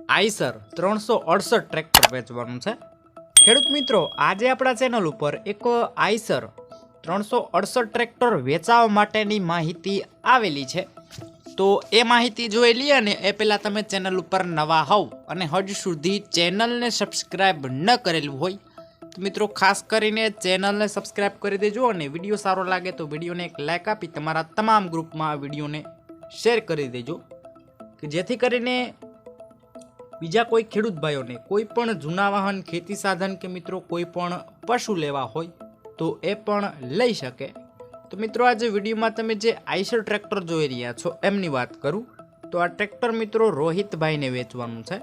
Eicher ત્રણસો અડસઠ tractor વેચવાનું છે. ખેડૂત મિત્રો, આજે આપણા ચેનલ ઉપર એક આઈસર ત્રણસો અડસઠ ટ્રેક્ટર વેચાવા માટેની માહિતી આવેલી છે. તો એ માહિતી જોઈ લઈએ અને એ પહેલાં તમે ચેનલ ઉપર નવા હોવ અને હજુ સુધી ચેનલને સબસ્ક્રાઈબ ન કરેલું હોય, તો મિત્રો ખાસ કરીને ચેનલને સબસ્ક્રાઈબ કરી દેજો અને વીડિયો સારો લાગે તો વિડીયોને એક લાઇક આપી તમારા તમામ ગ્રુપમાં આ વિડીયોને શેર કરી દેજો. કે જેથી કરીને બીજા કોઈ ખેડૂત ભાઈઓને કોઈ પણ જૂના વાહન, ખેતી સાધન કે મિત્રો કોઈ પણ પશુ લેવા હોય તો એ પણ લઈ શકે. તો મિત્રો આજે વિડીયોમાં તમે જે આઈસર ટ્રેક્ટર જોઈ રહ્યા છો એમની વાત કરું. તો આ ટ્રેક્ટર મિત્રો રોહિતભાઈને વેચવાનું છે.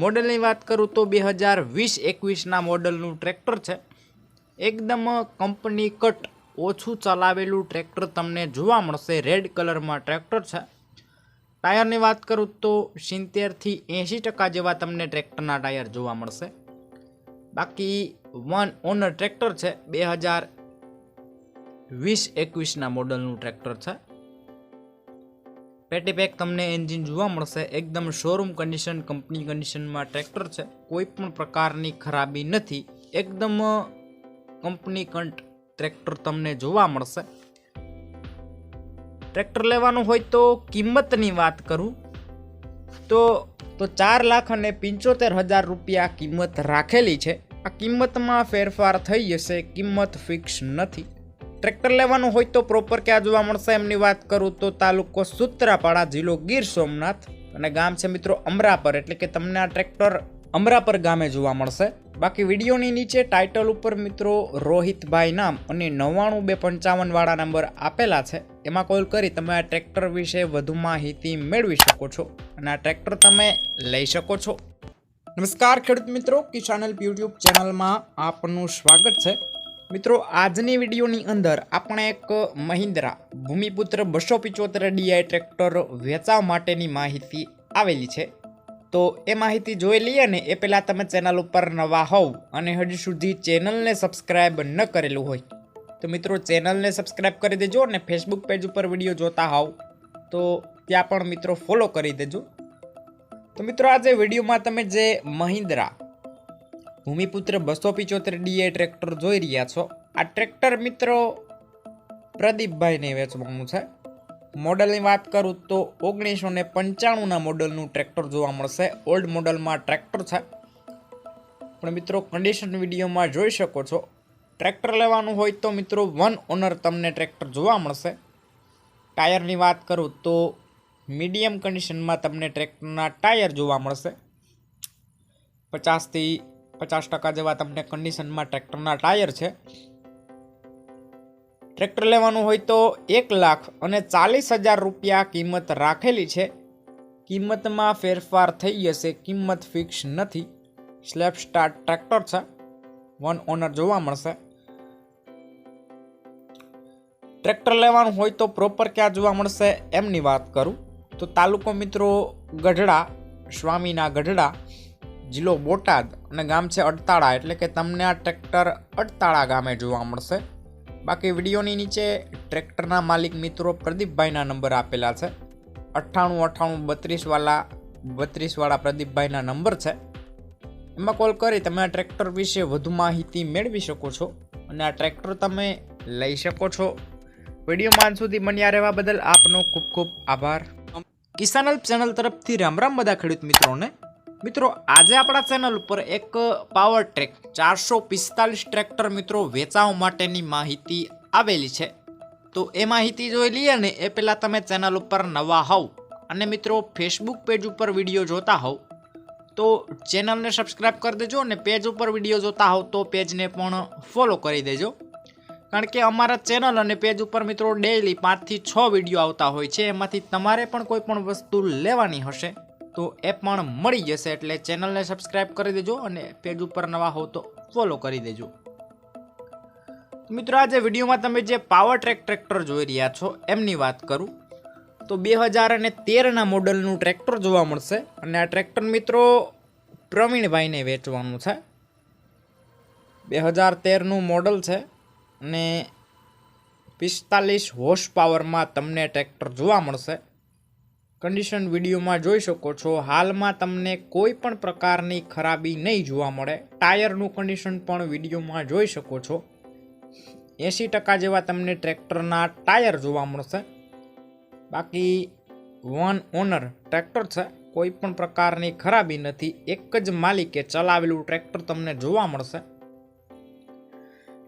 મોડલની વાત કરું તો બે હજાર વીસ એકવીસના મોડલનું ટ્રેક્ટર છે. એકદમ કંપની કટ ઓછું ચલાવેલું ટ્રેક્ટર તમને જોવા મળશે. રેડ કલરમાં ટ્રેક્ટર છે. ટાયરની વાત કરું તો સિત્તેરથી એંશી ટકા જેવા તમને ટ્રેક્ટરના ટાયર જોવા મળશે. બાકી વન ઓનર ટ્રેક્ટર છે બે હજાર વીસ એકવીસના મોડલનું ટ્રેક્ટર છે. પેટી પેક તમને એન્જિન જોવા મળશે. એકદમ શોરૂમ કન્ડિશન કંપની કન્ડિશનમાં ટ્રેક્ટર છે. કોઈ પણ પ્રકારની ખરાબી નથી. એકદમ કંપની કંટ ટ્રેક્ટર તમને જોવા મળશે. ટ્રેક્ટર લેવાનું હોય તો કિંમતની વાત કરું? તો તો ચાર લાખ અને પંચોતેર હજાર રૂપિયા કિંમત રાખેલી છે. આ કિંમતમાં ફેરફાર થઈ જશે, કિંમત ફિક્સ નથી. ટ્રેક્ટર લેવાનું હોય તો પ્રોપર ક્યાં જોવા મળશે એમની વાત કરું તો તાલુકો સૂત્રાપાડા જિલ્લો ગીર સોમનાથ. અને ગામ છે મિત્રો અમરાપર, એટલે કે તમને આ ટ્રેક્ટર અમરાપર ગામે જોવા મળશે. બાકી વિડીયોની નીચે ટાઇટલ ઉપર મિત્રો રોહિતભાઈ નામ અને નવ્વાણું બે પંચાવન વાળા નંબર આપેલા છે. એમાં કોલ કરી તમે આ ટ્રેક્ટર વિશે વધુ માહિતી મેળવી શકો છો અને આ ટ્રેક્ટર તમે લઈ શકો છો. નમસ્કાર ખેડૂત મિત્રો, કિસાન યુટ્યુબ ચેનલમાં આપનું સ્વાગત છે. મિત્રો, આજની વિડીયોની અંદર આપણે એક મહિન્દ્રા ભૂમિપુત્ર બસો પિચોતેર ડીઆઈ ટ્રેક્ટર વેચાવા માટેની માહિતી આવેલી છે. તો એ માહિતી જોઈ લઈએ ને એ પહેલાં તમે ચેનલ ઉપર નવા હોવ અને હજુ સુધી ચેનલને સબસ્ક્રાઈબ ન કરેલું હોય, તો મિત્રો ચેનલને સબસ્ક્રાઈબ કરી દેજો અને ફેસબુક પેજ ઉપર વીડિયો જોતા હોવ, તો ત્યાં પણ મિત્રો ફોલો કરી દેજો. તો મિત્રો આજે વિડીયોમાં તમે જે મહિન્દ્રા ભૂમિપુત્ર બસો પિચોતેર ડીએ ટ્રેક્ટર જોઈ રહ્યા છો, આ ટ્રેક્ટર મિત્રો પ્રદીપભાઈને વેચવાનું છે. મોડલની વાત કરું તો ઓગણીસો ને પંચાણુંના મોડલનું ટ્રેક્ટર જોવા મળશે. ઓલ્ડ મોડલમાં ટ્રેક્ટર છે. પણ મિત્રો કન્ડિશન વિડીયોમાં જોઈ શકો છો. ટ્રેક્ટર લેવાનું હોય તો મિત્રો વન ઓનર તમને ટ્રેક્ટર જોવા મળશે. ટાયરની વાત કરું તો મીડિયમ કન્ડિશનમાં તમને ટ્રેક્ટરના ટાયર જોવા મળશે. પચાસથી પચાસ ટકા જેવા તમને કન્ડિશનમાં ટ્રેક્ટરના ટાયર છે. ટ્રેક્ટર લેવાનું હોય તો એક લાખ અને ચાલીસ હજાર રૂપિયા કિંમત રાખેલી છે. કિંમતમાં ફેરફાર થઈ જશે, કિંમત ફિક્સ નથી. સ્લેબ સ્ટાર્ટ ટ્રેક્ટર છે. વન ઓનર જોવા મળશે. ટ્રેક્ટર લેવાનું હોય તો પ્રોપર ક્યાં જોવા મળશે એમની વાત કરું. તો તાલુકો મિત્રો ગઢડા, સ્વામીના ગઢડા, જિલ્લો બોટાદ અને ગામ છે અડતાળા. એટલે કે તમને આ ટ્રેક્ટર અડતાળા ગામે જોવા મળશે. બાકી વિડીયોની નીચે ટ્રેક્ટરના માલિક મિત્રો પ્રદીપભાઈના નંબર આપેલા છે. અઠ્ઠાણું અઠ્ઠાણું બત્રીસવાળા બત્રીસવાળા પ્રદીપભાઈના નંબર છે. એમાં કોલ કરી તમે આ ટ્રેક્ટર વિશે વધુ માહિતી મેળવી શકો છો અને આ ટ્રેક્ટર તમે લઈ શકો છો. વિડીયોમાં સુધી બન્યા રહેવા બદલ આપનો ખૂબ ખૂબ આભાર. કિસાન ચેનલ તરફથી રામ રામ બધા ખેડૂત મિત્રોને મિત્રો, આજે આપણા ચેનલ ઉપર એક પાવર ટ્રેક ચારસો પિસ્તાલીસ ટ્રેક્ટર મિત્રો વેચાવ માટેની માહિતી આવેલી છે. તો એ માહિતી જોઈ લઈએ ને એ પહેલાં તમે ચેનલ ઉપર નવા હોવ અને મિત્રો ફેસબુક પેજ ઉપર વીડિયો જોતા હોવ, તો ચેનલને સબસ્ક્રાઈબ કરી દેજો અને પેજ ઉપર વીડિયો જોતા હોવ તો પેજને પણ ફોલો કરી દેજો. કારણ કે અમારા ચેનલ અને પેજ ઉપર મિત્રો ડેઈલી પાંચથી છ વીડિયો આવતા હોય છે, એમાંથી તમારે પણ કોઈ પણ વસ્તુ લેવાની હશે. તો એ પણ મળી જશે એટલે ચેનલને સબસ્ક્રાઈબ કરી દેજો અને પેજ ઉપર નવા હો તો ફોલો કરી દેજો. મિત્રો, આજે વિડીયોમાં તમે જે પાવર ટ્રેક ટ્રેક્ટર જોઈ રહ્યા છો, એમની વાત કરું. તો બે હજાર અને તેરના મોડલનું ટ્રેક્ટર જોવા મળશે અને આ ટ્રેક્ટર મિત્રો પ્રવીણભાઈને વેચવાનું છે. બે હજાર તેરનું મોડલ છે અને પિસ્તાલીસ હોર્સ પાવરમાં તમને ટ્રેક્ટર જોવા મળશે. કન્ડિશન વિડીયોમાં જોઈ શકો છો, હાલમાં તમને કોઈ પણ પ્રકારની ખરાબી નહીં જોવા મળે. ટાયરનું કન્ડિશન પણ વિડીયોમાં જોઈ શકો છો. એંસી ટકા જેવા તમને ટ્રેક્ટરના ટાયર જોવા મળશે. બાકી વન ઓનર ટ્રેક્ટર છે, કોઈ પણ પ્રકારની ખરાબી નથી. એક જ માલિકે ચલાવેલું ટ્રેક્ટર તમને જોવા મળશે.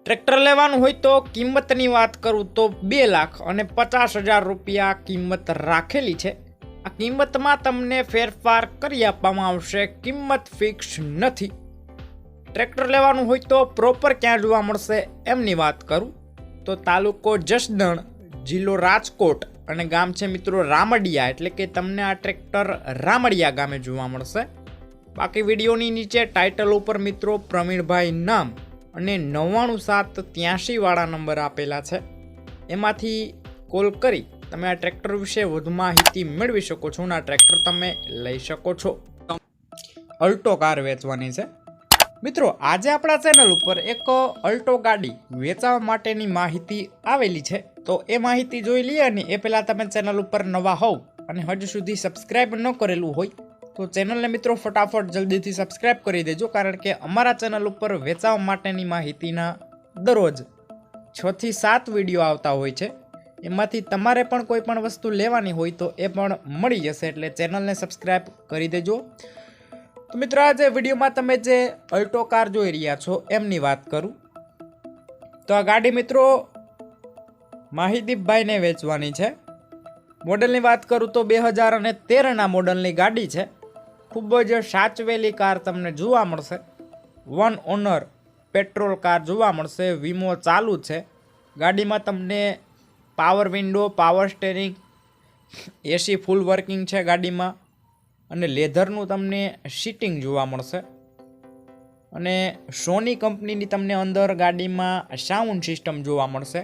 ટ્રેક્ટર લેવાનું હોય તો કિંમતની વાત કરું તો બે લાખ અને પચાસ હજાર રૂપિયા કિંમત રાખેલી છે. આ કિંમતમાં તમને ફેરફાર કરી આપવામાં આવશે. કિંમત ફિક્સ નથી. ટ્રેક્ટર લેવાનું હોય તો પ્રોપર ક્યાં જોવા મળશે એમની વાત કરું. તો તાલુકો જસદણ જિલ્લો રાજકોટ અને ગામ છે મિત્રો રામડિયા. એટલે કે તમને આ ટ્રેક્ટર રામડિયા ગામે જોવા મળશે. બાકી વિડીયોની નીચે ટાઇટલ ઉપર મિત્રો પ્રવીણભાઈ નામ અને નવ્વાણું સાત ત્યાંશીવાળા નંબર આપેલા છે. એમાંથી કોલ કરી તમે આ ટ્રેક્ટર વિશે વધુ માહિતી મેળવી શકો છો અને આ ટ્રેક્ટર તમે લઈ શકો છો. અલ્ટો કાર વેચવાની છે. મિત્રો, આજે આપણા ચેનલ ઉપર એક અલ્ટો ગાડી વેચાવા માટેની માહિતી આવેલી છે. તો એ માહિતી જોઈ લઈએ અને એ પહેલાં તમે ચેનલ ઉપર નવા હોવ અને હજુ સુધી સબસ્ક્રાઈબ ન કરેલું હોય, તો ચેનલને મિત્રો ફટાફટ જલ્દીથી સબસ્ક્રાઈબ કરી દેજો, કારણ કે અમારા ચેનલ ઉપર વેચાવા માટેની માહિતીના દરરોજ છથી સાત વીડિયો આવતા હોય છે. એમાંથી તમારે પણ કોઈ પણ વસ્તુ લેવાની હોય તો એ પણ મળી જશે, એટલે ચેનલને સબસ્ક્રાઈબ કરી દેજો. તો મિત્રો, આજે વિડીયોમાં તમે જે અલ્ટો કાર જોઈ રહ્યા છો, એમની વાત કરું. તો આ ગાડી મિત્રો માહિદીપભાઈને વેચવાની છે. મોડલની વાત કરું તો બે હજાર અને તેરના મોડલની ગાડી છે. ખૂબ જ સાચવેલી કાર તમને જોવા મળશે. વન ઓનર પેટ્રોલ કાર જોવા મળશે, વીમો ચાલુ છે. ગાડીમાં તમને power window, power steering, AC full working છે ગાડીમાં. અને લેધરનું તમને સીટિંગ જોવા મળશે. અને સોની કંપનીની તમને અંદર ગાડીમાં સાઉન્ડ સિસ્ટમ જોવા મળશે.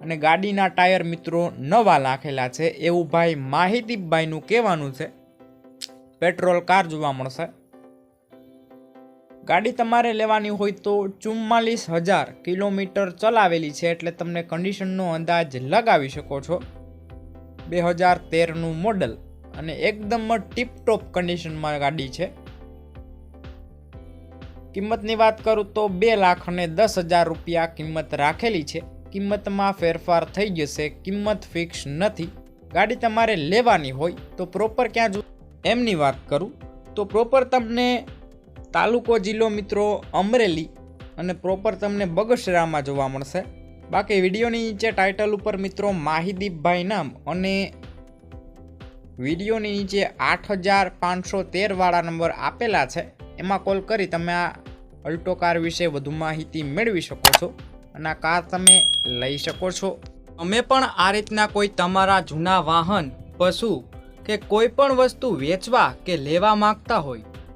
અને ગાડીના ટાયર મિત્રો નવા નાખેલા છે. એવું ભાઈ માહિતીભાઈનું કહેવાનું છે. પેટ્રોલ કાર જોવા મળશે. ગાડી તમારે લેવાની હોય તો ચુમ્માલીસ હજાર કિલોમીટર ચલાવેલી છે એટલે તમને કન્ડિશનનો અંદાજ લગાવી શકો છો. બે હજાર તેરનું મોડલ અને એકદમ ટીપટોપ કન્ડિશનમાં ગાડી છે. કિંમતની વાત કરું તો બે લાખ અને દસ હજાર રૂપિયા કિંમત રાખેલી છે. કિંમતમાં ફેરફાર થઈ જશે, કિંમત ફિક્સ નથી. ગાડી તમારે લેવાની હોય તો પ્રોપર ક્યાં જો એમની વાત કરું તો પ્રોપર તમને તાલુકો જિલ્લો મિત્રો અમરેલી અને પ્રોપર તમને બગસરામાં જોવા મળશે. બાકી વિડીયોની નીચે ટાઇટલ ઉપર મિત્રો માહિદીપભાઈ નામ અને વિડીયોની નીચે આઠ હજાર પાંચસો તેરવાળા નંબર આપેલા છે. એમાં કોલ કરી તમે આ અલ્ટો કાર વિશે વધુ માહિતી મેળવી શકો છો અને આ કાર તમે લઈ શકો છો. અમે પણ આ રીતના કોઈ તમારા જૂના વાહન, પશુ કે કોઈ પણ વસ્તુ વેચવા કે લેવા માંગતા હોય